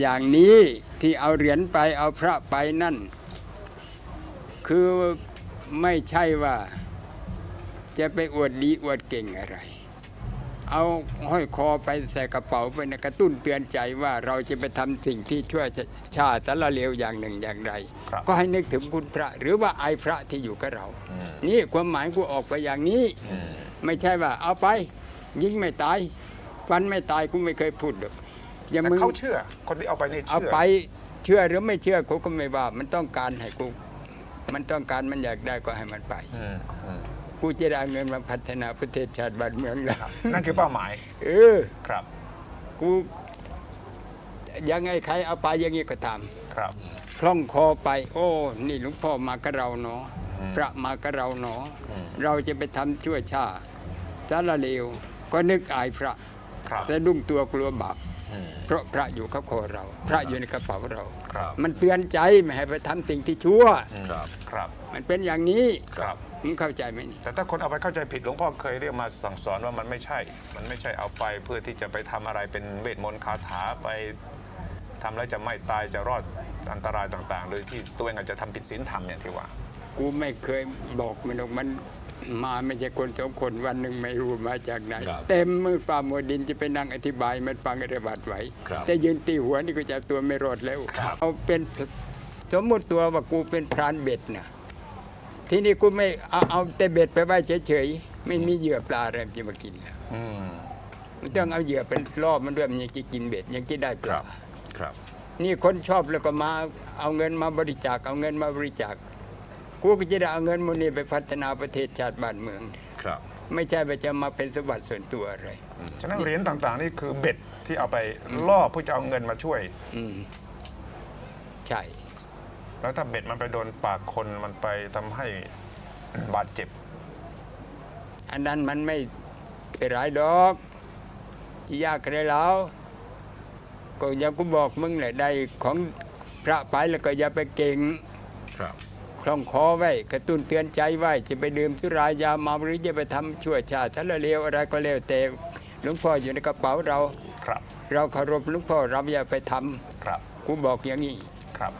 อย่างนี้ที่เอาเหรียญไปเอาพระไปนั่น คือไม่ใช่ว่าจะไปอวดดีอวดเก่งอะไร เอาห้อยคอไปใส่กระเป๋าไปนะกระตุ้นเตือนใจว่าเราจะไปทำสิ่งที่ช่วยชาติสารเลวอย่างหนึ่งอย่างไรครับก็ให้นึกถึงคุณพระ หรือว่าไอายพระที่อยู่กับเรา นี่ความหมายกูออกไปอย่างนี้ ไม่ใช่ว่าเอาไป ยิงไม่ตาย ฟันไม่ตายกูไม่เคยพูดหรอก อย่างแต่มึงเขาเชื่อ คนที่เอาไปนี่เอาเชื่อไปเชื่อหรือไม่เชื่อกูก็ไม่ว่า มันต้องการให้กู มันต้องการมันอยากได้ก็ให้มันไป อืมอืมกูจะได้เอาเงินมาพัฒนาประเทศชาติบ้านเมืองแล้วนั่นคือเป้าหมายเออ ครับกูยังไงใครเอาไปอยังไงก็ตาม ครับคล่องคอไป โอ้ นี่หลวงพ่อมากับเราเนาะพระมากับเราเนาะเราจะไปทำชั่วชาติสารเลวก็นึกอายพระครับ แต่ดุ้งตัวกลัวบาปอืม เพราะพระอยู่กับคอเรา พระอยู่ในกระเป๋าเรา ครับมันเตือนใจไม่ให้ไปทำสิ่งที่ชั่ว ครับครับมันเป็นอย่างนี้ครับ มึงเข้าใจไหมนี่ แต่ถ้าคนเอาไปเข้าใจผิดหลวงพ่อเคยเรียกมาสั่งสอนว่ามันไม่ใช่ มันไม่ใช่เอาไปเพื่อที่จะไปทำอะไรเป็นเวทมนต์คาถาไปทำแล้วจะไม่ตายจะรอดอันตรายต่างๆ โดยที่ตัวเองอาจจะทำผิดศีลธรรมอย่างที่ว่า กูไม่เคยบอกมันหรอกมันมาไม่ใช่คนสองคนวันหนึ่งไม่รู้มาจากไหน ครับเต็มมือฝ่ามือดินจะไปนั่งอธิบายมันฟังระบาดไหว ครับแต่ยืนตีหัวนี่ก็จะเอาตัวไม่รอดแล้ว ครับ เอาเป็นสมมติตัวว่ากูเป็นพรานเบ็ดนะทีนี้กูไม่เอาเอาแต่เบ็ดไปไว้เฉยๆไม่มีเหยื่อปลาอะไรจะมากินแล้วอืมมันต้องเอาเหยื่อเป็นรอบมันด้วยมันยังจะกินเบ็ดยังจะได้ปลาครับ นี่คนชอบแล้วก็มาเอาเงินมาบริจาคเอาเงินมาบริจาค กูก็จะได้เอาเงินมูลนี้ไปพัฒนาประเทศชาติบ้านเมือง ครับ ไม่ใช่ว่าจะมาเป็นสมบัติส่วนตัวอะไร ฉะนั้นเหรียญต่างๆ นี่คือเบ็ดที่เอาไปล่อเพื่อจะเอาเงินมาช่วย อืมใช่ แล้วถ้าเบ็ดมันไปโดนปากคนมันไปทำให้บาดเจ็บ อันนั้นมันไม่เป็นไรดอกที่ยากอะไรแล้ว ก็อยังกูบอกมึงแหละได้ของพระไปแล้วก็อย่าไปเก่งครับ คล้องคอไว้ กระตุ้นเตือนใจไว้ จะไปดื่มสุรายาเมาหรือจะไปทำชั่วชาติถ้าเลวอะไรก็เลวแต่หลวงพ่ออยู่ในกระเป๋าเรา ครับ เราเคารพหลวงพ่อเราอย่าไปทำครับกูบอกอย่างนี้ครับ